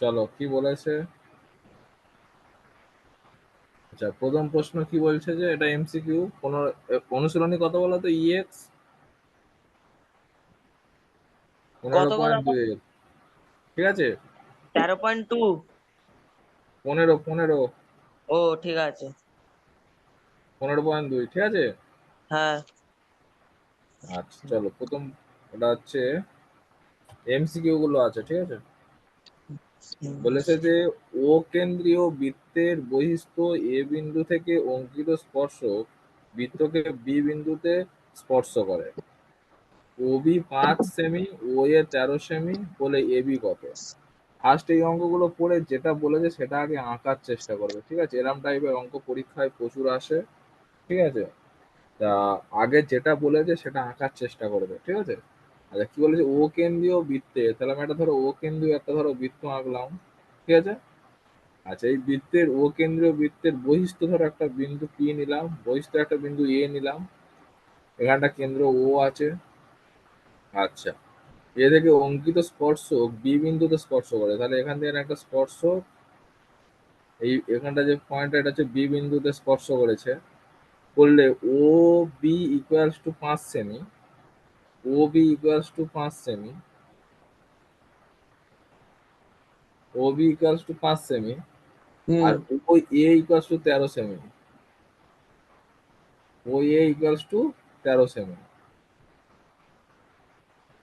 চলো কি বলেছে? আচ্ছা প্রথম প্রশ্ন কি বলছে যে এটা এমসিকিউ কোন অনুশীলনী কত বলো তো E ইএক্স ঠিক আছে? তেরো পয়েন্ট টু পনেরো পনেরো। ও ঠিক আছে। পনেরো পয়েন্ট দুই ঠিক আছে? হ্যাঁ। আচ্ছা চলো প্রথম ওটা হচ্ছে এমসিকিউ গুলো আছে ঠিক আছে? বলেছে যে ও কেন্দ্রীয় বৃত্তের বহিস্থ এ বিন্দু থেকে অঙ্কিত স্পর্শক বৃত্তকে বি বিন্দুতে স্পর্শ করে। ও বি পাঁচ সেমি, ও এ তেরো সেমি বলে এ বি কত? ফার্স্ট এই অঙ্কগুলো পড়ে যেটা বলেছে সেটা আগে আঁকার চেষ্টা করবে, ঠিক আছে? এরম টাইপের অঙ্ক পরীক্ষায় প্রচুর আসে, ঠিক আছে? তা আগে যেটা বলেছে সেটা আঁকার চেষ্টা করবে, ঠিক আছে? আচ্ছা কি বলেছে? ও কেন্দ্রীয় বৃত্তে, তাহলে আমি একটা ধরো ও কেন্দ্রীয় একটা ধরো বৃত্ত আঁকলাম, ঠিক আছে? আচ্ছা এই বৃত্তের ও কেন্দ্রীয় বৃত্তের বহিষ্ঠ ধরো একটা বিন্দু পি নিলাম বহিস্থ একটা বিন্দু এ নিলাম, এখানটা কেন্দ্র ও আছে আচ্ছা। এ থেকে অঙ্কিত স্পর্শক বি বিন্দুতে স্পর্শ করে, তাহলে এখান থেকে একটা স্পর্শক, এই এখানটা যে পয়েন্ট এটা হচ্ছে বি বিন্দুতে স্পর্শ করেছে, করলে ও বি ইকুয়ালস টু পাঁচ সেমি ও বি ইকুয়ালস টু পাঁচ সেমি ও বি ইকুয়ালস টু পাঁচ সেমি আর ও এ ইকুয়ালস টু তেরো সেমি ও এ ইকুয়ালস টু তেরো সেমি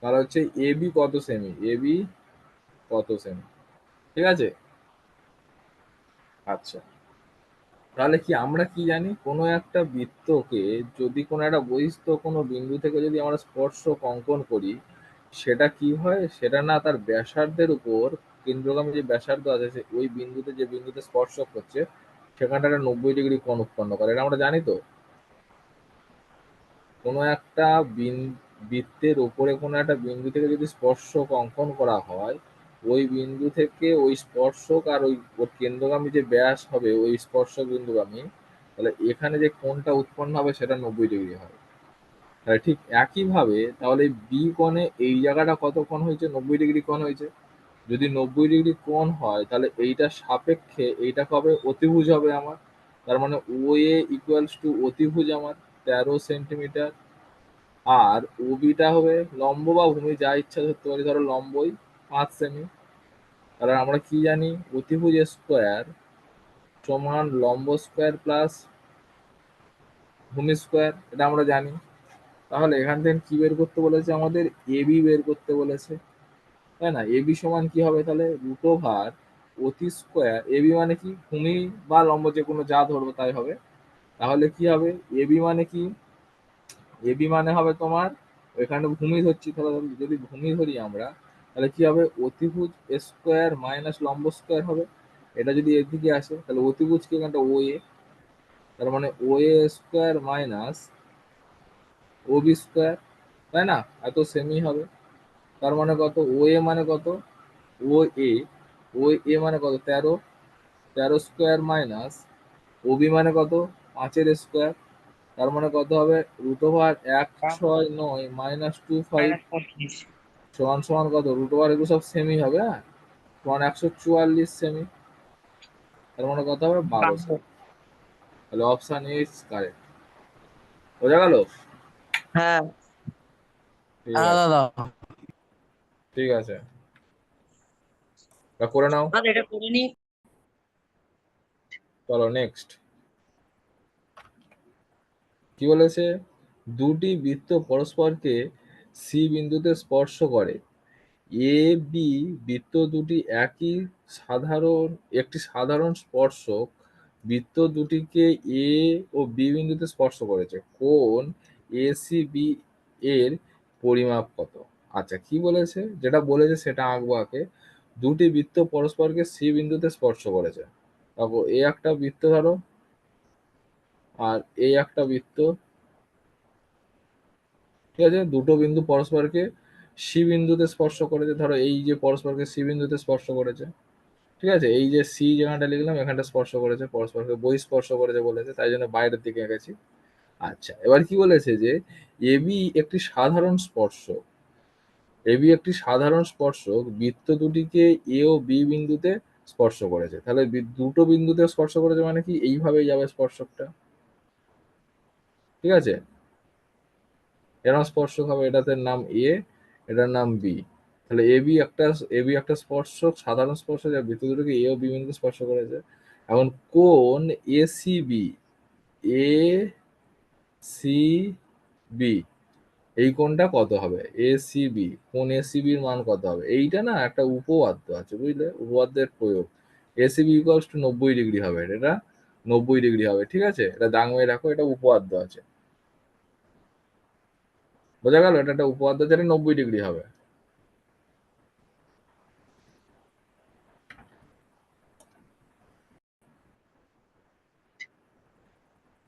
তাহলে হচ্ছে এ বি কত সেমি এ বি কত সেমি ঠিক আছে? আচ্ছা। তাহলে কি আমরা কি জানি? কোনো একটা বৃত্তকে যদি কোনো একটা বহিস্থ কোনো বিন্দু থেকে যদি আমরা স্পর্শক অঙ্কন করি, সেটা কি হয়? সেটা না, তার ব্যাসার্ধের উপর কেন্দ্রগামী যে ব্যাসার্ধ আছে ওই বিন্দুতে যে বিন্দুতে স্পর্শক হচ্ছে সেখানটা একটা নব্বই ডিগ্রি কোণ উৎপন্ন করে। এটা আমরা জানি তো? কোনো একটা বৃত্তের উপরে কোনো একটা বিন্দু থেকে যদি স্পর্শক অঙ্কন করা হয় ওই বিন্দু থেকে ওই স্পর্শক আর ওই ওর কেন্দ্রগামী যে ব্যাস হবে, ওই স্পর্শক বিন্দুগামী, তাহলে এখানে যে কোণটা উৎপন্ন হবে সেটা নব্বই ডিগ্রি হবে। তাহলে ঠিক একইভাবে তাহলে বি কোণে এই জায়গাটা কত কোণ হয়েছে? নব্বই ডিগ্রি কোণ হয়েছে। যদি নব্বই ডিগ্রি কোণ হয়, তাহলে এইটা সাপেক্ষে এইটা কবে? অতিভুজ হবে আমার। তার মানে ও এ ইকুয়ালস টু অতিভুজ আমার তেরো সেন্টিমিটার। আর ওবিটা হবে লম্ব বা ভূমি, যা ইচ্ছা ধরতে পারি, ধরো লম্বই, পাঁচ সেমি। তাহলে আমরা কি জানি? অতিভুজ স্কোয়ার সমান লম্ব স্কোয়ার প্লাস ভূমি স্কোয়ার এটা আমরা জানি। তাহলে এখান থেকে কি বের করতে বলেছে আমাদের? এবি বের করতে বলেছে। তাই না? এবি সমান কি হবে তাহলে? রুট ওভার অতি স্কোয়ার এবি মানে কি? ভূমি বা লম্ব যে কোনো যা ধরবো তাই হবে। তাহলে কি হবে? এবি মানে কি? এবি মানে হবে তোমার এখানে ভূমি ধরছি। তাহলে যদি ভূমি ধরি আমরা তাহলে কি হবে? অতিভুজ স্কোয়ার মাইনাস লম্ব স্কোয়ার হবে। এটা যদি এদিকে আসে, তাহলে অতিভুজ কি এখানটা? ও এ তার মানে O A square minus O B square তাই না? এত সেমি হবে। তার মানে কত? ও এ মানে কত? ও এ ও এ মানে কত? তেরো। তেরো স্কোয়ার মাইনাস ও বি মানে কত? পাঁচের স্কোয়ার তার মানে কত হবে? রুট ওভার এক, ছয়, নয় মাইনাস টু ফাইভ সমান সমান কত? রুট ওভার এগুলো সব সেমি হবে হ্যাঁ? সমান একশো চুয়াল্লিশ সেমি তার মানে কত হবে? বারো তাহলে অপশন ইজ কারেক্ট বোঝা গেল? হ্যাঁ। ঠিক আছে। করে নাও। এটা করে নি। চলো নেক্সট কি বলেছে? দুটি বৃত্ত পরস্পরকে সি বিন্দুতে স্পর্শ করে। এ বি বৃত্ত দুটি একই সাধারণ, একটি সাধারণ স্পর্শক বৃত্ত দুটিকে এ ও বি বিন্দুতে স্পর্শ করেছে। কোন এ সি বি এর পরিমাপ কত? আচ্ছা কি বলেছে? যেটা বলেছে সেটা আঁকবো আঁকে দুটি বৃত্ত পরস্পরকে সি বিন্দুতে স্পর্শ করেছে। তারপর এ একটা বৃত্ত ধরো, আর এই একটা বৃত্ত ঠিক আছে? দুটো বিন্দু পরস্পরকে সি বিন্দুতে স্পর্শ করেছে। ধরো এই যে পরস্পরকে সি বিন্দুতে স্পর্শ করেছে। ঠিক আছে? এই যে সি যেখানটা লিখলাম, এখানটা স্পর্শ করেছে, পরস্পরকে বই স্পর্শ করেছে বলেছে, তাই জন্য বাইরের দিকে এঁকেছি। আচ্ছা এবার কি বলেছে যে এবি একটি সাধারণ স্পর্শ এবি একটি সাধারণ স্পর্শক, বৃত্ত দুটিকে এ ও বি বিন্দুতে স্পর্শ করেছে। তাহলে দুটো বিন্দুতে স্পর্শ করেছে মানে কি? এইভাবেই যাবে স্পর্শকটা। ঠিক আছে? এরকম স্পর্শক হবে এটাতে নাম এ এটার নাম বি তাহলে এ বি একটা এ বি একটা স্পর্শক, সাধারণ স্পর্শক যা বৃত্ত দুটোকে এ ও বি বিন্দুতে স্পর্শ করেছে এখন কোন A C B A C B এই কোণটা কত হবে? এ সি বি কোন এ সি বির মান কত হবে? এইটা না একটা উপপাদ্য আছে, বুঝলে? উপপাদ্যের প্রয়োগ। A C B equals to নব্বই ডিগ্রি হবে, এটা নব্বই ডিগ্রি হবে, ঠিক আছে? এটা মেরে রাখো, এটা উপপাদ্য আছে। বোঝা গেল? এটা একটা উপপাদ্য এটা নব্বই ডিগ্রি হবে।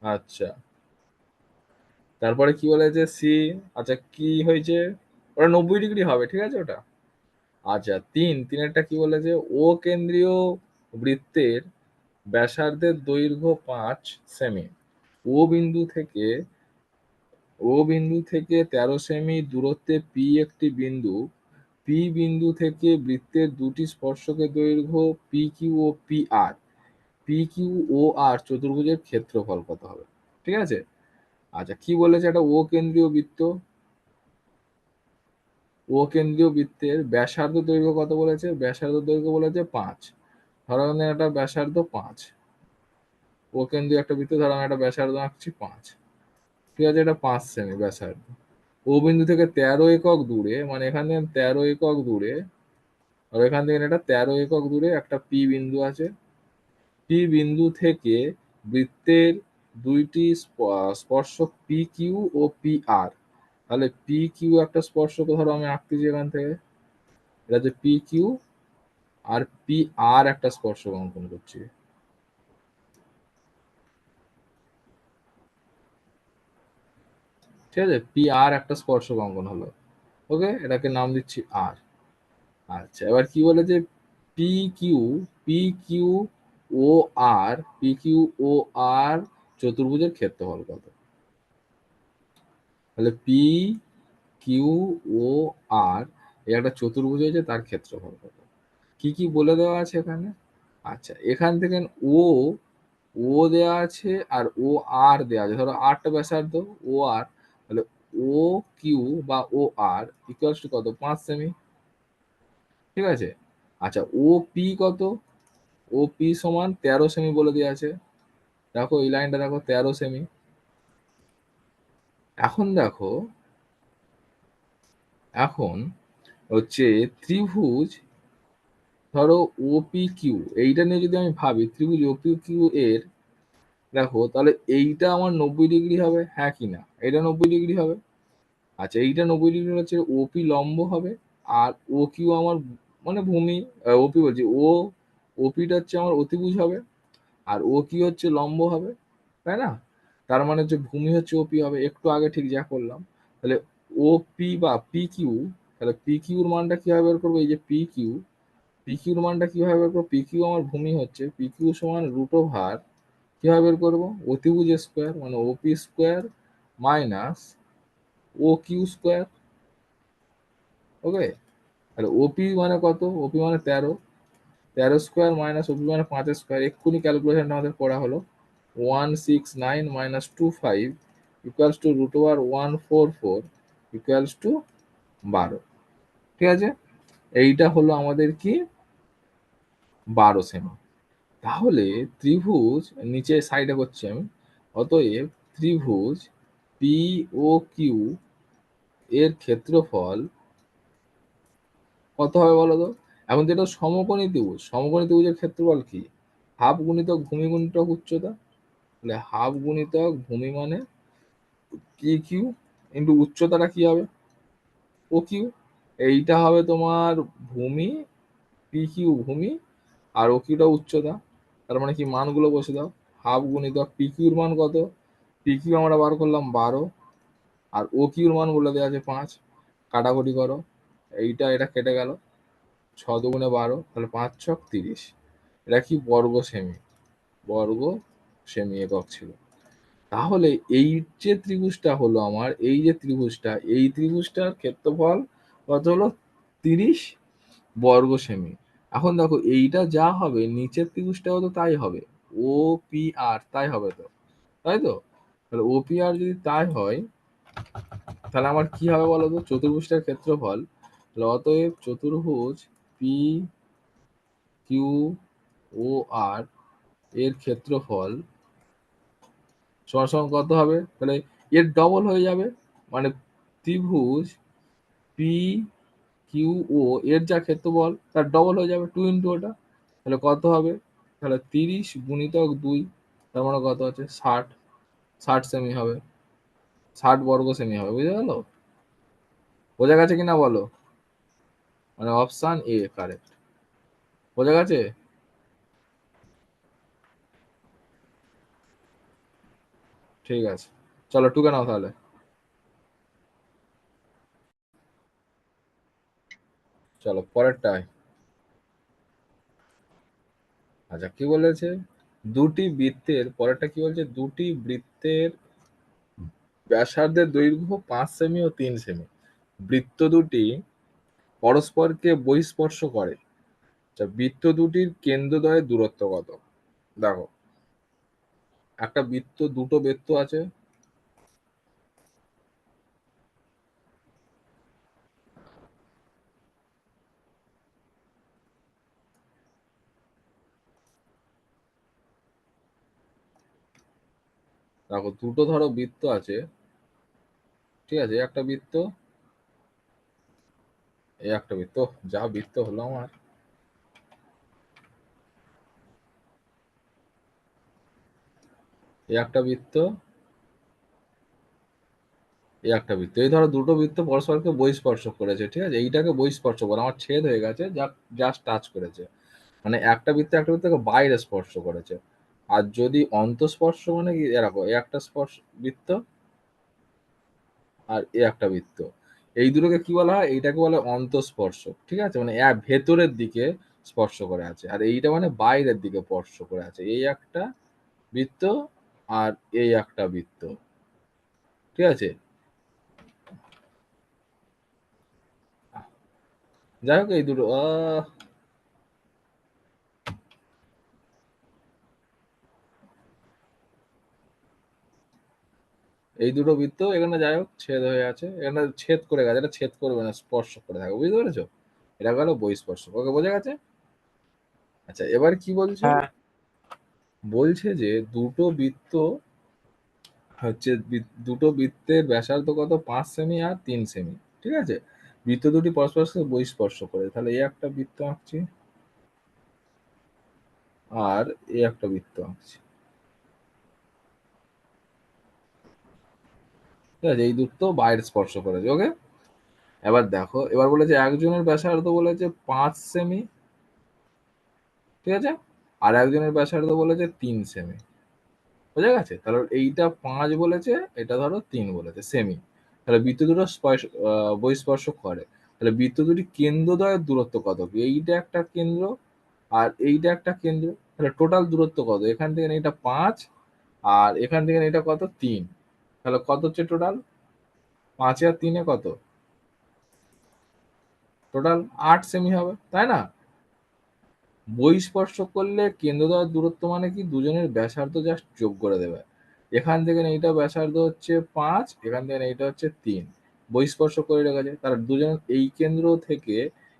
আচ্ছা। তারপরে কি বলেছে সি আচ্ছা কি হয়েছে? ওটা নব্বই ডিগ্রি হবে, ঠিক আছে ওটা? আচ্ছা তিন, তিনেরটা কি বলেছে ও কেন্দ্রীয় বৃত্তের ব্যাসার্ধের দৈর্ঘ্য পাঁচ সেমি। ও বিন্দু থেকে ও বিন্দু থেকে তেরো সেমি দূরত্বে পি একটি বিন্দু। পি বিন্দু থেকে বৃত্তের দুটি স্পর্শকের দৈর্ঘ্য পি কিউ ও P R P Q O R চতুর্ভুজের ক্ষেত্রফল কত হবে? ঠিক আছে? আচ্ছা কি বলেছে এটা ও কেন্দ্রীয় বৃত্ত? ও কেন্দ্রীয় বৃত্তের ব্যাসার্ধ দৈর্ঘ্য কত বলেছে? ব্যাসার্ধ দৈর্ঘ্য বলেছে পাঁচ। ধরো আমি একটা ব্যাসার্ধ পাঁচ। ও কেন্দ্রীয় একটা বৃত্ত ধরো আমি একটা ব্যাসার্ধ আঁকছি পাঁচ। ঠিক আছে এটা পাঁচ সেমি ব্যাসার্ধ ও বিন্দু থেকে তেরো একক দূরে মানে এখান থেকে তেরো একক দূরে, আর এখান থেকে এটা তেরো একক দূরে একটা পি বিন্দু আছে। পি বিন্দু থেকে বৃত্তের দুইটি স্প- স্পর্শক পি কিউ ও পি আর তাহলে পি কিউ একটা স্পর্শক, ধরো আমি আঁকতেছি এখান থেকে। এটা হচ্ছে পি কিউ আর পি আর একটা স্পর্শক অঙ্কন করছি। ঠিক আছে? পি আর একটা স্পর্শক অঙ্কন হলো। ওকে এটাকে নাম দিচ্ছি আর আচ্ছা এবার কি বলেছে? P Q P Q O R P Q O R চতুর্ভুজের ক্ষেত্রফল কত? তাহলে পি কিউ ও আর এই একটা চতুর্ভুজ হয়েছে, তার ক্ষেত্রফল কত? কি কি বলে দেওয়া আছে এখানে? আচ্ছা এখান থেকে ও ও দেওয়া আছে আর ও আর দেওয়া আছে। ধরো আটটা ব্যাসার্ধ ও আর ও কিউ বা ও আর ইকুয়ালস টু কত? পাঁচ সেমি ঠিক আছে? আচ্ছা ও পি কত? ও পি সমান তেরো সেমি বলে দেওয়া আছে। দেখো, এই লাইনটা দেখো, তেরো সেমি এখন দেখো, এখন হচ্ছে ত্রিভুজ, ধরো ওপি কিউ এইটা নিয়ে যদি আমি ভাবি, ত্রিভুজ ওপি কিউ এর দেখো, তাহলে এইটা আমার নব্বই ডিগ্রি হবে হ্যাঁ কি না? এটা নব্বই ডিগ্রি হবে। আচ্ছা এইটা নব্বই ডিগ্রি হচ্ছে ওপি লম্ব হবে, আর ও কিউ আমার মানে ভূমি ওপি বলছি ও ওপিটা হচ্ছে আমার অতিভুজ হবে, আর ও কি হচ্ছে লম্ব হবে, তাই না? তার মানে হচ্ছে ভূমি হচ্ছে ওপি হবে, একটু আগে ঠিক যা করলাম। তাহলে ও পি বা পি কিউ তাহলে পি কিউর মানটা কীভাবে বের করব? এই যে পি কিউ পি কিউর মানটা কীভাবে বের করব? পি কিউ আমার ভূমি হচ্ছে পি কিউ সমান রুট ওভার কীভাবে বের করব? অতিভুজ স্কোয়ার মানে OP square minus O Q square okay তাহলে ওপি মানে কত? ওপি মানে তেরো। তেরো স্কোয়ার মাইনাস ওপি মানে পাঁচ স্কোয়ার এক্ষুনি ক্যালকুলেশনটা আমাদের করা হলো। One six nine minus two five equals to root over one four four equals to বারো। ঠিক আছে? এইটা হলো আমাদের কি? বারো সেমি তাহলে ত্রিভুজ নিচে সাইডে করছি আমি। অতএব ত্রিভুজ পি ও কিউ এর ক্ষেত্রফল কত হবে বলো তো এখন যেটা সমকোণী ত্রিভুজ, সমকোণী ত্রিভুজের ক্ষেত্রফল কি? হাফ গুণিতক ভূমি গুণিতক উচ্চতা। তাহলে হাফ গুণিতক ভূমি মানে কি কিউ ইন্টু উচ্চতাটা কি হবে? ও কিউ এইটা হবে তোমার ভূমি পি কিউ ভূমি, আর ও কিউটা উচ্চতা। তার মানে কি মানগুলো বসে দাও। হাফ গুণিতক পি কিউর মান কত? পি কিউ আমরা বার করলাম বারো। আর ও কিউর মান বলে দেওয়া আছে পাঁচ। কাটাকুটি করো। এইটা, এটা কেটে গেল। ছ দুগুণে বারো, তাহলে পাঁচ ছক তিরিশ। এটা কি বর্গ সেমি? বর্গ সেমি একক ছিল। তাহলে এই যে ত্রিভুজটা হলো আমার, এই যে ত্রিভুজটা, এই ত্রিভুজটার ক্ষেত্রফল কত হলো? তিরিশ বর্গ সেমি। এখন দেখো এইটা যা হবে, নিচের ত্রিভুজটাও তো তাই হবে। ও পি আর তাই হবে তো। তাই তো? তাহলে ও পি আর যদি তাই হয়, তাহলে আমার কি হবে বলো তো? চতুর্ভুজটার ক্ষেত্রফল। অতএব চতুর্ভুজ পি কিউ ও আর এর ক্ষেত্রফল সমান কত হবে? তাহলে এর ডবল হয়ে যাবে। মানে ত্রিভুজ পি কিউ ও এর যা ক্ষেত্রফল তার ডবল হয়ে যাবে টু ইন্টু ওটা। তাহলে কত হবে? তাহলে তিরিশ গুণিতক দুই, তার মানে কত আছে? ষাট। ষাট সেমি হবে। ষাট বর্গ সেমি হবে, বুঝতে গেল বোঝা গেছে কিনা বলো? মানে অপশান এ কারেক্ট বোঝা গেছে? ঠিক আছে। চলো টুকে নাও তাহলে। চলো পরেরটায় আচ্ছা কি বলেছে? দুটি বৃত্তের, পরেরটা কি বলছে? দুটি বৃত্তের ব্যাসার্ধের দৈর্ঘ্য পাঁচ সেমি ও তিন সেমি। বৃত্ত দুটি পরস্পরকে বহিস্পর্শ করে। আচ্ছা বৃত্ত দুটির কেন্দ্রদ্বয়ের দূরত্ব কত? দেখো, একটা বৃত্ত, দুটো বৃত্ত আছে। দেখো, দুটো ধরো বৃত্ত আছে। ঠিক আছে, একটা বৃত্ত, এই একটা বৃত্ত, যা বৃত্ত হলো আমার। এই একটা বৃত্ত, এই একটা বৃত্ত। এই ধরো দুটো বৃত্ত পরস্পরকে বহিস্পর্শ করেছে, ঠিক আছে? এইটাকে বহিস্পর্শ করে আমার ছেদ হয়ে গেছে, যা জাস্ট টাচ করেছে। মানে একটা বৃত্ত একটা বৃত্তকে বাইরে স্পর্শ করেছে। আর যদি অন্তঃস্পর্শ মানে কি? এরকম এই একটা স্পর্শ, বৃত্ত আর এ একটা বৃত্ত। এই দুটোকে কি বলা হয়? এইটাকে বলে অন্তঃস্পর্শ ঠিক আছে? মানে ভেতরের দিকে স্পর্শ করে আছে, আর এইটা মানে বাইরের দিকে স্পর্শ করে আছে। এই একটা বৃত্ত আর এই একটা বৃত্ত, ঠিক আছে? যাই হোক, এই দুটো এই দুটো বৃত্ত এখানে যাই হোক ছেদ হয়ে আছে। এখানে ছেদ করে গেছে এটা ছেদ করবে না স্পর্শ করে থাকে বুঝতে পেরেছ? এটা গেল বহিস্পর্শ ওকে বোঝা গেছে? আচ্ছা এবার কি বলছে? হ্যাঁ। বলছে যে দুটো বৃত্ত হচ্ছে দুটো বৃত্তের ব্যাসার্ধ কত পাঁচ সেমি আর তিন সেমি ঠিক আছে? বৃত্ত দুটি পরস্পর সাথে বহিস্পর্শ করে। তাহলে এই একটা বৃত্ত আঁকছি আর এই একটা বৃত্ত আঁকছি। ঠিক আছে, এই দুটো বাইরে স্পর্শ করেছে ওকে এবার দেখো, এবার বলেছে একজনের ব্যাসার্ধ বলেছে পাঁচ সেমি ঠিক আছে? আর একজনের ব্যাসার্ধ বলেছে তিন সেমি বোঝা গেছে? তাহলে এইটা পাঁচ বলেছে, এটা ধরো তিন বলেছে সেমি তাহলে বৃত্ত দুটো স্পর্শ বহিস্পর্শ করে, তাহলে বৃত্ত দুটি কেন্দ্র কেন্দ্রদ্বয়ের দূরত্ব কত? এইটা একটা কেন্দ্র আর এইটা একটা কেন্দ্র, তাহলে টোটাল দূরত্ব কত? এখান থেকে এটা পাঁচ, আর এখান থেকে এটা কত? তিন তাহলে কত হচ্ছে টোটাল পাঁচে আর তিনে কত? টোটাল আট সেমি হবে, তাই না? বহিস্পর্শ করলে কেন্দ্রদ্বয়ের দূরত্ব মানে কি? দুজনের ব্যাসার্ধ জাস্ট যোগ করে দেবে। এখান থেকে এইটা ব্যাসার্ধ হচ্ছে পাঁচ, এখান থেকে এইটা হচ্ছে তিন। বহিস্পর্শ করে রেখেছে তার দুজন এই কেন্দ্র থেকে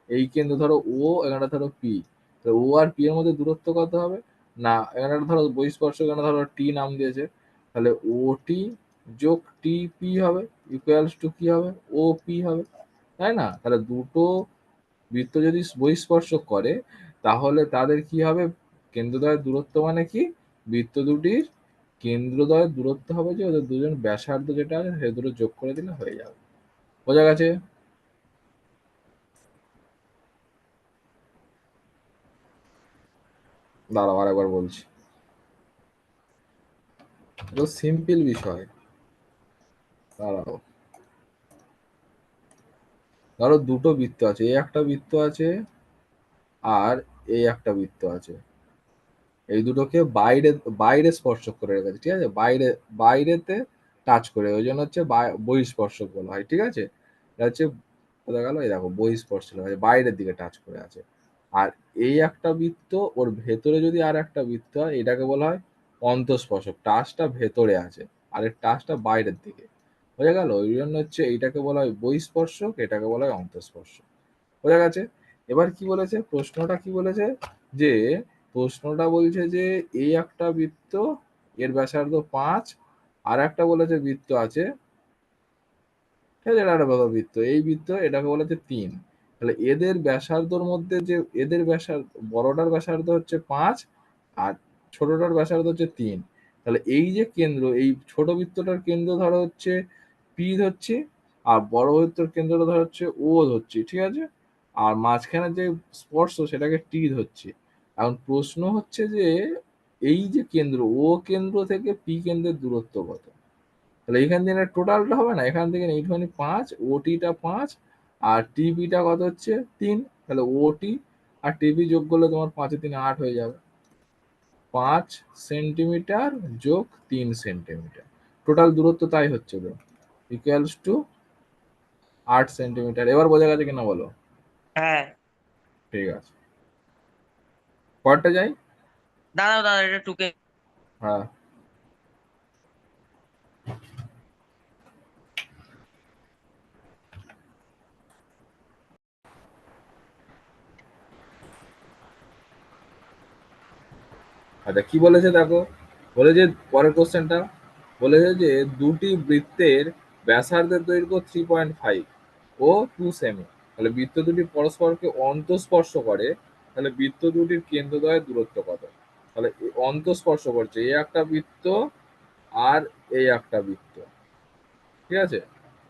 এই কেন্দ্র ধরো ও এখানে ধরো পি ও আর পি এর মধ্যে দূরত্ব কত হবে? না এখানে ধরো বহিস্পর্শ এখানে ধরো টি নাম দিয়েছে। তাহলে ও টি যোগ টি পি হবে ইকুয়ালস টু কি হবে? ও পি হবে, তাই না? তাহলে দুটো বৃত্ত যদি বহিস্পর্শ করে, তাহলে তাদের কি হবে? কেন্দ্রদ্বয়ের দূরত্ব মানে কি? বৃত্ত দুটির কেন্দ্রদ্বয়ের দূরত্ব হবে যে ওদের দুজন ব্যাসার্ধ যেটা আছে, সে দুটো যোগ করে দিলে হয়ে যাবে। বোঝা গেছে? দাঁড়াও আরেকবার বলছি। সিম্পল বিষয়। দাঁড়াও। ধরো দুটো বৃত্ত আছে এই একটা বৃত্ত আছে আর এই একটা বৃত্ত আছে। এই দুটোকে বাইরে বাইরে স্পর্শক করে রেখেছে, ঠিক আছে? বাইরে, বাইরেতে টাচ করে ওই জন্য হচ্ছে বহিঃস্পর্শক বলা হয়, ঠিক আছে? এটা হচ্ছে কোথায় গেল? এই দেখো বহিঃস্পর্শ বাইরের দিকে টাচ করে আছে। আর এই একটা বৃত্ত, ওর ভেতরে যদি আর একটা বৃত্ত হয়, এটাকে বলা হয় অন্তঃস্পর্শক। টাচটা ভেতরে আছে, আর এর টাচটা বাইরের দিকে। বোঝা গেল, ওই জন্য হচ্ছে এইটাকে বলা হয় বহিঃস্পর্শক, এটাকে বলা হয় অন্তঃস্পর্শক। বোঝা গেছে? এবার কি বলেছে? প্রশ্নটা কি বলেছে? যে প্রশ্নটা বলছে যে এই একটা বৃত্ত, এর ব্যাসার্ধ পাঁচ, আর একটা বলেছে বৃত্ত আছে, ঠিক আছে, এটা একটা বৃত্ত, এই বৃত্ত এটাকে বলেছে তিন। তাহলে এদের ব্যাসার্ধর মধ্যে যে, এদের ব্যাসার্ধ, বড়টার ব্যাসার্ধ হচ্ছে পাঁচ, আর ছোটটার ব্যাসার্ধ হচ্ছে তিন। তাহলে এই যে কেন্দ্র, এই ছোট বৃত্তটার কেন্দ্র ধরো হচ্ছে পি ধরছি আর বড় বৃত্তর কেন্দ্র ধরো হচ্ছে ও ধরছি, ঠিক আছে? আর মাঝখানে যে স্পর্শ, সেটাকে টি ধরছি। এখন প্রশ্ন হচ্ছে যে, এই যে কেন্দ্র ও কেন্দ্র থেকে পি কেন্দ্রের দূরত্ব কত? তাহলে এখান থেকে টোটালটা হবে না, এখান থেকে এইটুখানি পাঁচ ওটিটা পাঁচ, আর টিপিটা কত হচ্ছে? তিন। তাহলে ওটি আর টিপি যোগ করলে তোমার পাঁচে, তিন, আট হয়ে যাবে। পাঁচ সেন্টিমিটার যোগ তিন সেন্টিমিটার। টোটাল দূরত্ব তাই হচ্ছে তো ইকুয়ালস টু আট সেন্টিমিটার এবার বোঝা গেছে কিনা বলো? হ্যাঁ। ঠিক আছে। পরটা যাই। দাঁড়াও দাঁড়াও এটা টুকে হ্যাঁ। আচ্ছা কি বলেছে দেখো? বলেছে পরের কোশ্চেনটা বলেছে যে দুটি বৃত্তের ব্যাসার্ধের দৈর্ঘ্য থ্রি পয়েন্ট ফাইভ ও টু সেমি তাহলে বৃত্ত দুটি পরস্পরকে অন্তঃস্পর্শ করে, তাহলে বৃত্ত দুটির কেন্দ্রদ্বয়ের দূরত্ব কত? তাহলে অন্তঃস্পর্শ করছে এই একটা বৃত্ত আর এই একটা বৃত্ত। ঠিক আছে?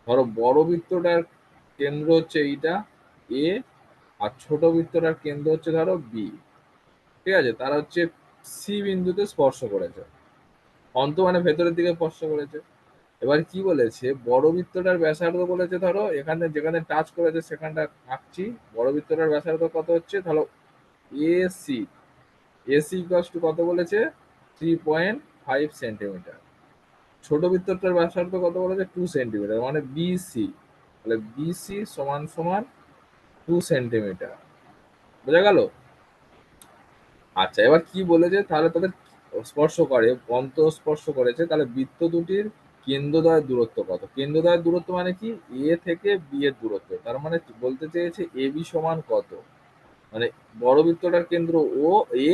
ধরো বড় বৃত্তটার কেন্দ্র হচ্ছে এইটা, এ, আর ছোট বৃত্তটার কেন্দ্র হচ্ছে ধরো বি ঠিক আছে? তারা হচ্ছে সি বিন্দুতে স্পর্শ করেছে। অন্ত মানে ভেতরের দিকে স্পর্শ করেছে। এবার কি বলেছে? বড় বৃত্তটার ব্যাসার্ধ বলেছে, ধরো, এখানে যেখানে টাচ করেছে সেখানটা আঁকছি। বড় বৃত্তটার ব্যাসার্ধ কত হচ্ছে? ধরো এসি এসি ইকুয়ালস টু কত বলেছে? থ্রি পয়েন্ট ফাইভ সেন্টিমিটার ছোট বৃত্তটার ব্যাসার্ধ কত বলেছে? টু সেন্টিমিটার মানে বিসি তাহলে বিসি সমান সমান টু সেন্টিমিটার বোঝা গেল? আচ্ছা এবার কি বলেছে? তাহলে তাদের স্পর্শ করে অন্ত স্পর্শ করেছে। তাহলে বৃত্ত দুটির কেন্দ্রদ্বয়ের দূরত্ব কত? কেন্দ্রদ্বয়ের দূরত্ব মানে কি? এ থেকে বি এর দূরত্ব। তার মানে বলতে চেয়েছে এ বি সমান কত? মানে বড় বৃত্তটার কেন্দ্র ও এ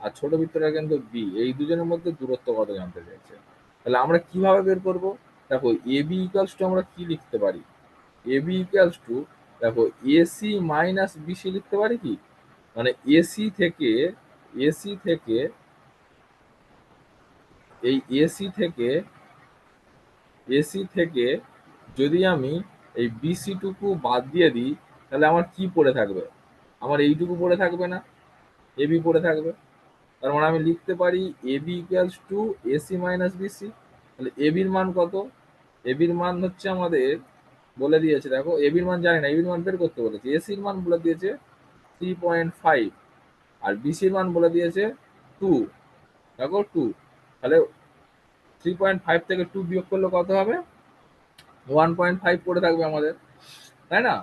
আর ছোট বৃত্তটার কেন্দ্র বি এই দুজনের মধ্যে দূরত্ব কত জানতে চাইছে তাহলে আমরা কীভাবে বের করব? দেখো এ বি ইকালস টু আমরা কি লিখতে পারি? এ বি ইকালস টু দেখো এসি মাইনাস বিসি লিখতে পারি কি? মানে এসি থেকে এসি থেকে, এই এসি থেকে এসি থেকে যদি আমি এই বিসি টুকু বাদ দিয়ে দিই, তাহলে আমার কি পড়ে থাকবে? আমার এইটুকু পড়ে থাকবে না এবি পড়ে থাকবে। তার মানে আমি লিখতে পারি AB equals to AC minus BC তাহলে এবির মান কত? এবির মান হচ্ছে আমাদের, বলে দিয়েছে, দেখো এবির মান জানি না এবির মান বের করতে বলেছে। এসির মান বলে দিয়েছে থ্রি পয়েন্ট ফাইভ আর বিসির মান বলে দিয়েছে টু দেখো টু তাহলে থ্রি পয়েন্ট ফাইভ থেকে টু বিয়োগ করলে কত হবে? ওয়ান পয়েন্ট ফাইভ পড়ে থাকবে আমাদের, তাই না?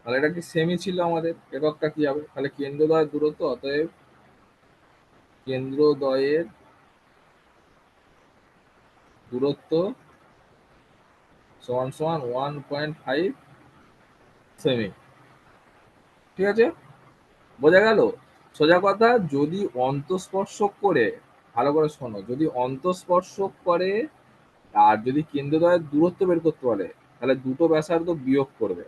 তাহলে এটা কি সেমি ছিল আমাদের? এককটা কি হবে? তাহলে কেন্দ্রদ্বয়ের দূরত্ব, অতএব কেন্দ্রদ্বয়ের দূরত্ব সমান সমান ওয়ান পয়েন্ট ফাইভ সেমি ঠিক আছে? বোঝা গেল? সোজা কথা, যদি অন্তঃস্পর্শক করে ভালো করে শোনো। যদি অন্তঃস্পর্শ করে, আর যদি কেন্দ্রদ্বয়ের দূরত্ব বের করতে পারে, তাহলে দুটো ব্যাসার্ধ বিয়োগ করবে।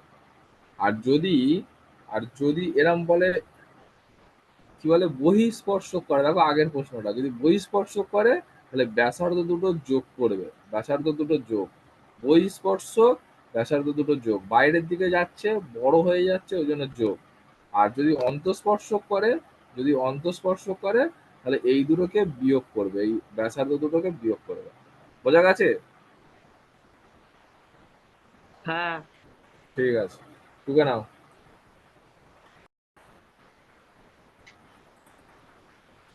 আর যদি আর যদি এরম বলে, কি বলে, বহিঃস্পর্শক করে, দেখো আগের প্রশ্নটা, যদি বহিঃস্পর্শক করে, তাহলে ব্যাসার্ধ দুটো যোগ করবে, ব্যাসার্ধ দুটো যোগ। বহিঃস্পর্শক, ব্যাসার্ধ দুটো যোগ। বাইরের দিকে যাচ্ছে, বড় হয়ে যাচ্ছে, ওই জন্য যোগ। আর যদি অন্তঃস্পর্শ করে, যদি অন্তঃস্পর্শ করে তাহলে এই দুটোকে বিয়োগ করবে এই ব্যাসার্ধ দুটোকে বিয়োগ করবে। বোঝা গেছে? হ্যাঁ। ঠিক আছে টুকে নাও।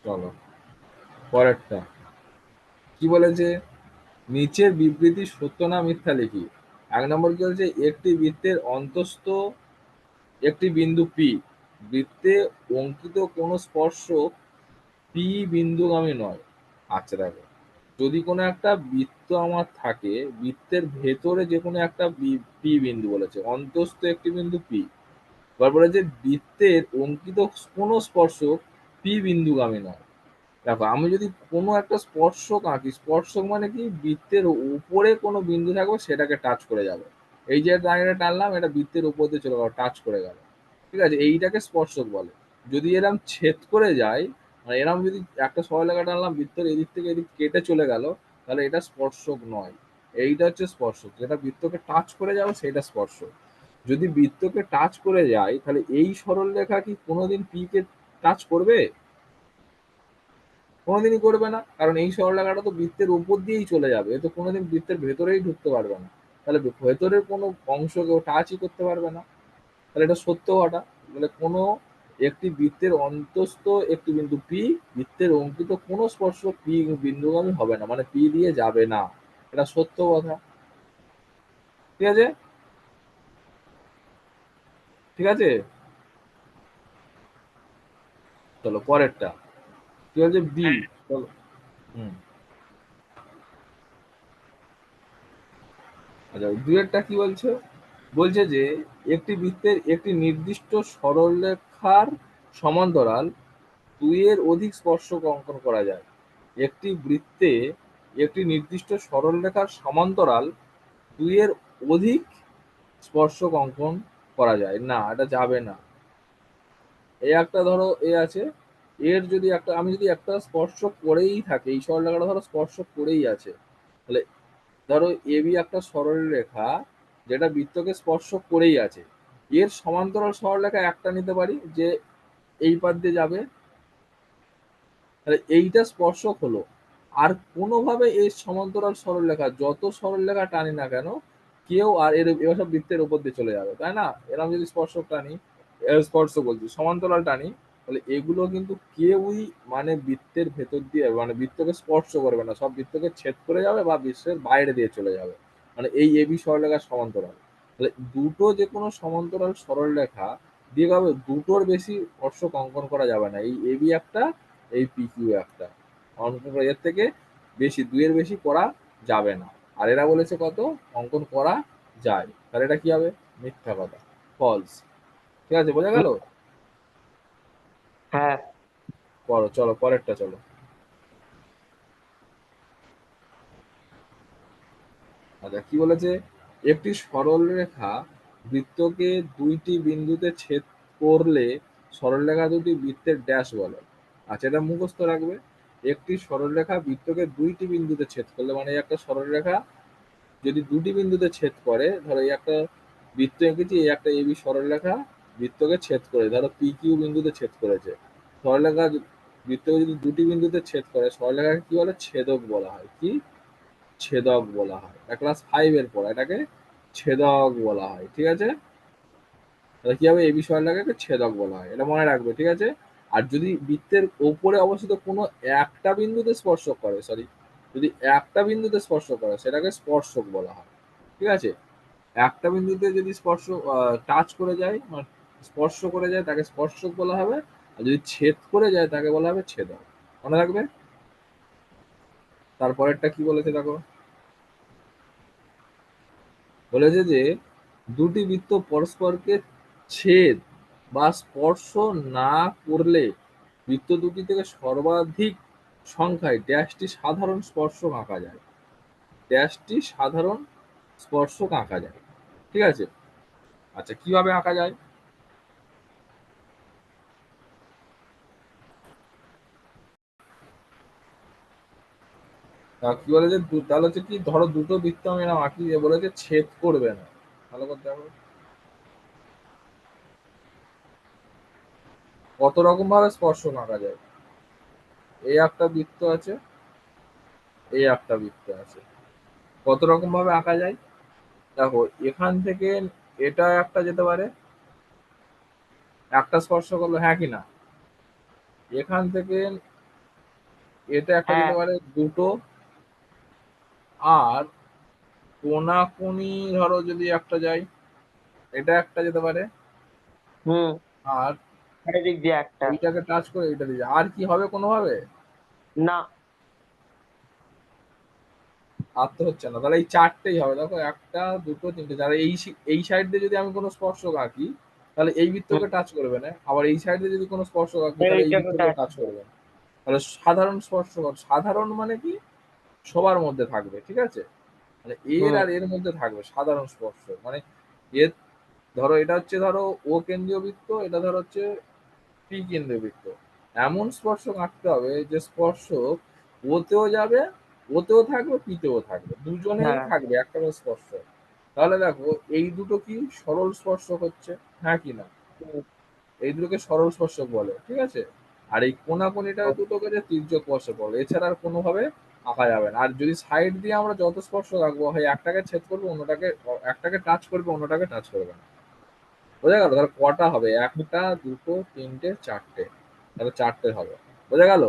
চলো পরেরটা। কি বলেছে? নিচের বিবৃতি সত্য না মিথ্যা লিখি? এক নম্বর কি হচ্ছে একটি বৃত্তের অন্তস্থ একটি বিন্দু পি বৃত্তে অঙ্কিত কোনো স্পর্শক পি বিন্দুগামী নয়। আচ্ছা দেখো, যদি কোনো একটা বৃত্ত আমার থাকে, বৃত্তের ভেতরে যে কোনো একটা পি বিন্দু বলেছে, অন্তস্থ একটি বিন্দু পি। এবার বলেছে বৃত্তের অঙ্কিত কোনো স্পর্শক পি বিন্দুগামী নয়। দেখো, আমি যদি কোনো একটা স্পর্শক আঁকি, স্পর্শক মানে কি? বৃত্তের উপরে কোনো বিন্দু থাকবে, সেটাকে টাচ করে যাবে। এই যে দাঁড়িয়ে টানলাম, এটা বৃত্তের উপর দিয়ে চলে গেল টাচ করে গেল। ঠিক আছে, এইটাকে স্পর্শক বলে। যদি এরম ছেদ করে যায় মানে এরম যদি একটা সরলরেখা টানলাম বৃত্তের এদিক থেকে এদিক কেটে চলে গেল, তাহলে এটা স্পর্শক নয়। এইটা হচ্ছে স্পর্শক। যেটা বৃত্তকে টাচ করে যাবে সেটা স্পর্শক। যদি বৃত্তকে টাচ করে যায়, তাহলে এই সরল রেখা কি কোনোদিন পি কে টাচ করবে? কোনোদিনই করবে না। কারণ এই সরলরেখাটা তো বৃত্তের উপর দিয়েই চলে যাবে। এ তো কোনোদিন বৃত্তের ভেতরেই ঢুকতে পারবে না। তাহলে ভেতরের কোনো অংশ কেউ টাচই করতে পারবে না। তাহলে এটা সত্য ঘটা তাহলে কোনো একটি বৃত্তের অন্তস্থ একটি বিন্দু পি বৃত্তের অঙ্কিত কোনো স্পর্শ পি বিন্দুগামী হবে না মানে পি দিয়ে যাবে না। এটা সত্য কথা। ঠিক আছে? ঠিক আছে? চলো পরেরটা। ঠিক আছে বি চলো। হুম। আচ্ছা দুয়েরটা কি বলছে? বলছে যে একটি বৃত্তের একটি নির্দিষ্ট সরলরেখার সমান্তরাল দুইয়ের অধিক স্পর্শক অঙ্কন করা যায়। একটি বৃত্তে একটি নির্দিষ্ট সরলরেখার সমান্তরাল দুইয়ের অধিক স্পর্শক অঙ্কন করা যায়। না, এটা যাবে না। এই একটা ধরো, এ আছে। এর যদি একটা, আমি যদি একটা স্পর্শ করেই থাকে, এই সরলরেখাটা ধরো স্পর্শ করেই আছে, তাহলে ধরো এবি একটা সরল রেখা যেটা বৃত্তকে স্পর্শ করেই আছে। এর সমান্তরাল সরলরেখা একটা নিতে পারি যে এই পার দিয়ে যাবে। তাহলে এইটা স্পর্শক হলো। আর কোনোভাবে এই সমান্তরাল সরলরেখা যত সরলরেখা টানি না কেন, কেউ আর এর এবার সব বৃত্তের উপর দিয়ে চলে যাবে, তাই না? এরকম যদি স্পর্শক টানি স্পর্শ বলছি, সমান্তরাল টানি, তাহলে এগুলো কিন্তু কেউই মানে বৃত্তের ভেতর দিয়ে মানে বৃত্তকে স্পর্শ করবে না, সব বৃত্তকে ছেদ করে যাবে বা বিশ্বের বাইরে দিয়ে চলে যাবে। মানে এই এবি সরলরেখা সমান্তরাল। তাহলে দুটো যে কোনো সমান্তরাল সরল রেখা দিয়ে হবে দুটোর বেশি স্পর্শক অঙ্কন করা যাবে না। এই এবি একটা এই পি কিউ একটা। অঙ্কন করা এর থেকে বেশি দুইয়ের বেশি করা যাবে না। আর এরা বলেছে কত? অঙ্কন করা যায়। তাহলে এটা কি হবে? মিথ্যা কথা। ফলস ঠিক আছে বোঝা গেল? হ্যাঁ। পড়ো চলো পরেরটা চলো। আচ্ছা কি বলেছে? একটি সরল রেখা বৃত্তকে দুইটি বিন্দুতে ছেদ করলে সরলরেখা দুটি বৃত্তের ড্যাশ বলে। আচ্ছা এটা মুখস্থ রাখবে। একটি সরলরেখা বৃত্তকে দুইটি বিন্দুতে ছেদ করলে মানে একটা সরলরেখা যদি দুটি বিন্দুতে ছেদ করে, ধরো এই একটা বৃত্ত এঁকেছি, এই একটা এবি সরলরেখা বৃত্তকে ছেদ করে, ধরো পি কিউ বিন্দুতে ছেদ করেছে। সরলরেখা বৃত্তকে যদি দুটি বিন্দুতে ছেদ করে সরলরেখাকে কি বলে? ছেদক বলা হয়। কি? ছেদক বলা হয়। এটা ক্লাস ফাইভ এর পর এটাকে ছেদক বলা হয়, ঠিক আছে? তাহলে কি হবে? এই বিষয়টাকে ছেদক বলা হয়, এটা মনে রাখবে, ঠিক আছে? আর যদি বৃত্তের ওপরে অবস্থিত কোনো একটা বিন্দুতে স্পর্শ করে সরি যদি একটা বিন্দুতে স্পর্শ করে, সেটাকে স্পর্শক বলা হয়, ঠিক আছে? একটা বিন্দুতে যদি স্পর্শ টাচ করে যায় মানে স্পর্শ করে যায়, তাকে স্পর্শক বলা হবে, আর যদি ছেদ করে যায়, তাকে বলা হবে ছেদক। মনে রাখবে? তারপরেরটা কি বলেছে দেখো? বলেছে যে, দুটি বৃত্ত পরস্পরকে ছেদ বা স্পর্শ না করলে বৃত্ত দুটি থেকে সর্বাধিক সংখ্যায় ড্যাশটি সাধারণ স্পর্শক আঁকা যায়। ড্যাশটি সাধারণ স্পর্শক আঁকা যায়। ঠিক আছে? আচ্ছা কীভাবে আঁকা যায়? কি বলে যে তাহলে হচ্ছে কি ধরো দুটো বৃত্ত আমি এরকম আঁকি দিয়ে বলেছে ছেদ করবে না। ভালো করতে হবে কত রকম ভাবে স্পর্শ আঁকা যায়? এই একটা বৃত্ত আছে এই একটা বৃত্ত আছে। কত রকম ভাবে আঁকা যায়? দেখো এখান থেকে এটা একটা যেতে পারে একটা স্পর্শ করল হ্যাঁ কি না? এখান থেকে এটা একটা যেতে পারে দুটো আর কোনাকুনি ধরো যদি একটা যাই এটা একটা যেতে পারে। হুম। আর চারিদিক দিয়ে একটা। এইটাকে টাচ করে এইটা দিয়ে আর কি হবে কোনোভাবে? না। আর তো হচ্ছে না। তাহলে এই চারটেই হবে। দেখো একটা দুটো তিনটে। তাহলে এই এই সাইড দিয়ে যদি আমি কোনো স্পর্শক আঁকি তাহলে এই বৃত্তকে টাচ করবে না। আবার এই সাইড দিয়ে যদি কোনো স্পর্শক আঁকি তাহলে এই বৃত্তকে টাচ করবে না। তাহলে সাধারণ স্পর্শক সাধারণ মানে কি? সবার মধ্যে থাকবে ঠিক আছে? মানে এর আর এর মধ্যে থাকবে সাধারণ স্পর্শ। মানে এর ধরো এটা হচ্ছে ধরো ও কেন্দ্রীয় বৃত্ত এটা ধরো হচ্ছে পি কেন্দ্রীয় বৃত্ত। এমন স্পর্শক আঁকতে হবে যে স্পর্শ ওতেও যাবে ওতেও থাকবে পিতেও থাকবে। দুজনেই হ্যাঁ। থাকবে একটা করে স্পর্শ। তাহলে দেখো এই দুটো কি সরল স্পর্শক হচ্ছে? হ্যাঁ কি না? এই দুটোকে সরল স্পর্শক বলে ঠিক আছে? আর এই কোনা কোনাকুনিটা দুটোকে যে তির্যক স্পর্শক বলে এছাড়া আর কোনোভাবে আঁকা যাবে না। আর যদি সাইড দিয়ে আমরা যত স্পর্শ রাখব হয় একটাকে ছেদ করবে অন্যটাকে একটাকে টাচ করবে অন্যটাকে টাচ করবে না। বোঝা গেল? তাহলে কটা হবে? একটা দুটো তিনটে চারটে। তাহলে চারটে হবে। বোঝা গেল?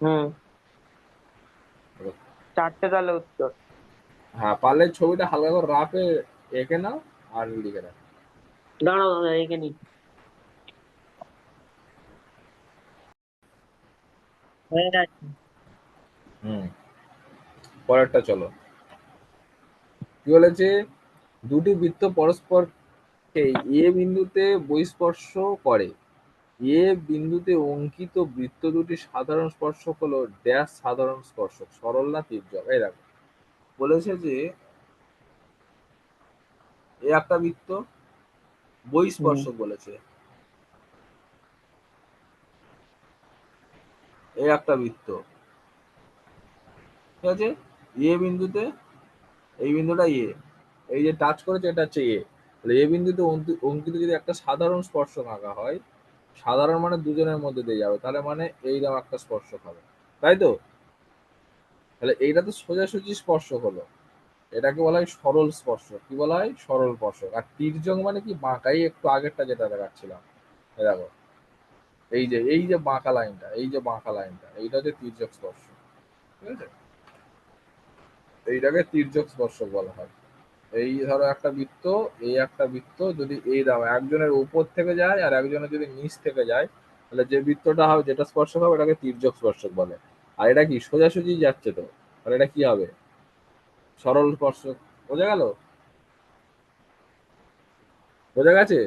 হুম। চারটে তাহলে উত্তর। হ্যাঁ পারলে ছবিটা হালকা করে রাফে এঁকে নাও আর লিখে দাঁড়াও দাদা এখানে হয়ে গেছে। হুম। পরেরটা চলো। কি বলেছে দুটি বৃত্ত পরস্পরকে এ বিন্দুতে বহিস্পর্শ করে। এ বিন্দুতে অঙ্কিত বৃত্ত দুটি সাধারণ স্পর্শক হলো ড্যাশ সাধারণ স্পর্শক সরল না তির্যক? এই দেখো। বলেছে যে এ একটা বৃত্ত বহিস্পর্শক বলেছে। এই একটা বৃত্ত। ঠিক আছে? এ বিন্দুতে, এই বিন্দুটা এ এই যে টাচ করেছে, এটা হচ্ছে এ তাহলে এ বিন্দুতে অঙ্কিত যদি একটা সাধারণ স্পর্শক আঁকা হয়, সাধারণ মানে দুজনের মধ্যে দিয়ে যাবে। তাহলে মানে এইরকম একটা স্পর্শক হবে। তাই তো? তাহলে এইটা তো সোজাসুজি স্পর্শক হলো। এটাকে বলা হয় সরল স্পর্শ কি বলা হয়? সরল স্পর্শক। আর তির্যক মানে কি? বাঁকাই একটু আগেরটা যেটা দেখাচ্ছিলাম। দেখো। এই যে এই যে বাঁকা লাইনটা, এই যে বাঁকা লাইনটা, এইটা হচ্ছে তির্যক স্পর্শ ঠিক আছে? এইটাকে তির্যক স্পর্শক বলা হয়। এই ধরো একটা বৃত্ত, এই একটা বৃত্ত যদি এই দাও, একজনের উপর থেকে যায় আর একজনের যদি নিচ থেকে যায়, তাহলে যে বৃত্তটা হবে, যেটা স্পর্শক হবে এটাকে তির্যক স্পর্শক বলে। আর এটা কি? সোজাসুজি যাচ্ছে তো। তাহলে এটা কি হবে? সরল স্পর্শক। বোঝা গেল? বোঝা গেছে?